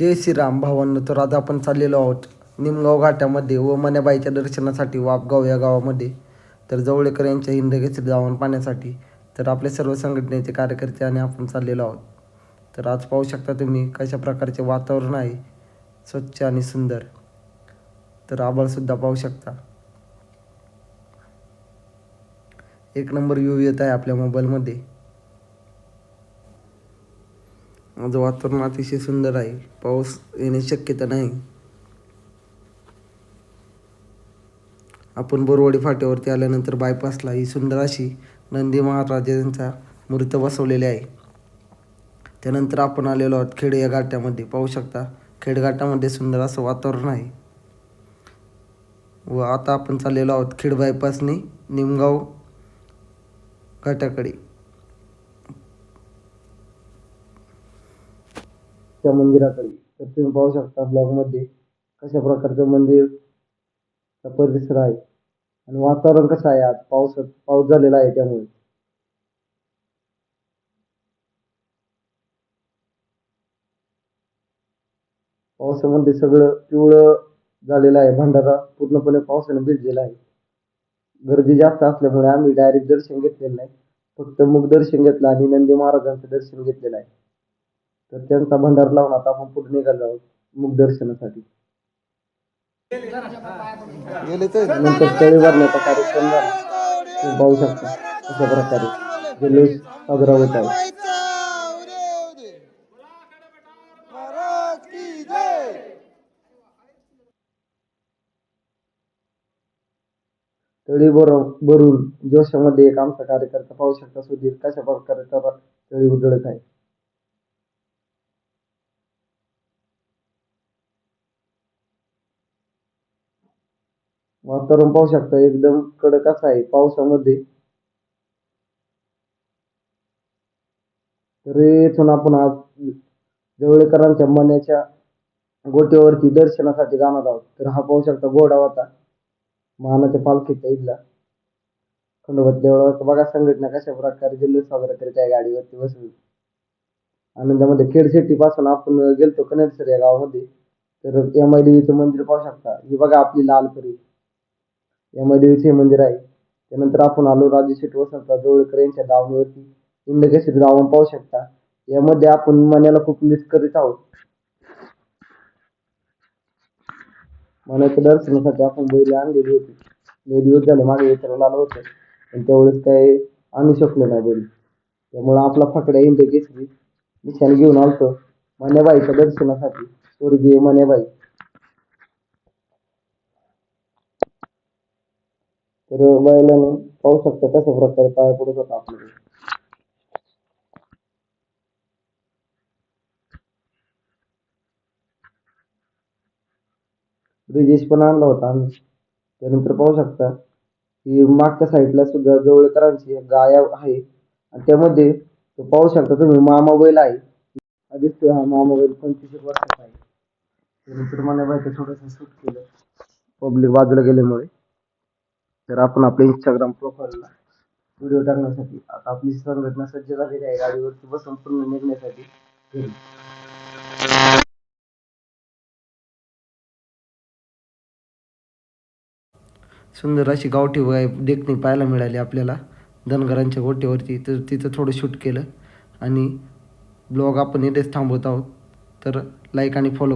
जय श्रीराम भावांनो तर आज आपण चाललेलो आहोत निमगाव घाटामध्ये व मण्याबाईच्या दर्शनासाठी वापगाव या गावामध्ये. तर जवळेकर यांच्या हिंदकेसरी जावण पाहण्यासाठी तर आपल्या सर्व संघटनेचे कार्यकर्ते आणि आपण चाललेलो आहोत. तर आज पाहू शकता तुम्ही कशा प्रकारचे वातावरण आहे स्वच्छ आणि सुंदर. तर आभाळसुद्धा पाहू शकता. एक नंबर व्ह्यू येत आहे आपल्या मोबाईलमध्ये. माझं वातावरण अतिशय सुंदर आहे. पाऊस येण्याची शक्यता नाही. आपण बोरवडी फाट्यावरती आल्यानंतर बायपासला ही सुंदर अशी नंदी महाराजांचा मूर्त बसवलेली आहे. त्यानंतर आपण आलेलो आहोत खेड या घाटामध्ये. पाहू शकता खेडघाटामध्ये सुंदर असं वातावरण आहे. व आता आपण चाललेलो आहोत खेड बायपासने निमगाव घाटाकडे. त्या मंदिराकडे. तर तुम्ही पाहू शकता ब्लॉगमध्ये कशा प्रकारचं मंदिर परिसर आहे आणि वातावरण कसं आहे आज? पाऊस पाऊस झालेला आहे त्यामुळे. पावसामध्ये सगळं पिवळं झालेलं आहे. भंडारा पूर्णपणे पावसाने भिजलेला आहे. गर्दी जास्त असल्यामुळे आम्ही डायरेक्ट दर्शन घेतलेलं नाही. फक्त मुख दर्शन घेतलं आणि नंदी महाराजांचं दर्शन घेतलेलं आहे. तर त्यांचा भंडार लावून आता आपण पुढे निघालो आहोत मुख दर्शनासाठी. नंतर तळी भरण्याचा कार्यक्रम झाला. तुम्ही पाहू शकता अशा प्रकारे जल्लोष साजरा होत आहे. तळी भर भरून जोशामध्ये एक आमचा कार्यकर्ता पाहू शकता सुधीर कशा प्रकारे तळ- तळी उजळत आहे. वातावरण पाहू शकता. एकदम कडक असं आहे. पावसामध्ये तर इथून आपण आज जवळकरांच्या मण्याच्या गोट्यावरती दर्शनासाठी जाणार आहोत. तर हा पाहू शकता घोडा होता. मानाच्या पालखीचा इथला. खंडोबा देवळावर बघा संघटना कशा प्रकारे जल्लोष साजरा करीत आहे गाडीवरती बसून. आनंदामध्ये खेडशेट्टी पासून आपण गेलतो कनेरसर या गावामध्ये. तर एम आय देवीचं मंदिर पाहू शकता. ही बघा आपली लाल परी यामध्ये मंदिर आहे. त्यानंतर आपण आलो राजू शेठ वसंत जवळकर यांच्या दावणीवरती. इंदकेसरी दावण पाहू शकता. यामध्ये आपण मनाला खूप मिस करीत आहोत. मनाच्या दर्शनासाठी आपण बैल आणलेली होती. लय दिवस झाले मागे विचारायला आलो होतो. पण त्यावेळेस काय आणू शकलो नाही बैल. त्यामुळे आपला फकड्या इंदकेसरी निशाण घेऊन आलतो. मण्याबाईच्या दर्शनासाठी. स्वर्गीय मण्याबाई. तर बैलाने पाहू शकता कशा प्रकारे पाय पडत होता आपल्याला ब्रिजेश पण आणला होता आम्ही. त्यानंतर पाहू शकता की मागच्या साईडला सुद्धा जवळकरांची गाया गाय आहे. आणि त्यामध्ये पाहू शकता तुम्ही मामा बैल आहे. दिसतोय हा मामा बैल पंचवीस वर्षाचा आहे. त्यानंतर मला माहिती थोडंसं शूट केलं. पब्लिक बाजूला गेल्यामुळे. तर आपण आपल्या इंस्टाग्राम प्रोफाईलला व्हिडिओ टाकण्यासाठी आता आपली संघटना सज्ज झालेली आहे गाडीवरती बसून पूर्ण निघण्यासाठी. सुंदर अशी गावठी वय देखणी पाहायला मिळाली आपल्याला. धनगरांच्या गोट्यावरती. तर तिथं थोडं शूट केलं. आणि ब्लॉग आपण इथेच थांबवत आहोत. तर लाईक आणि फॉलो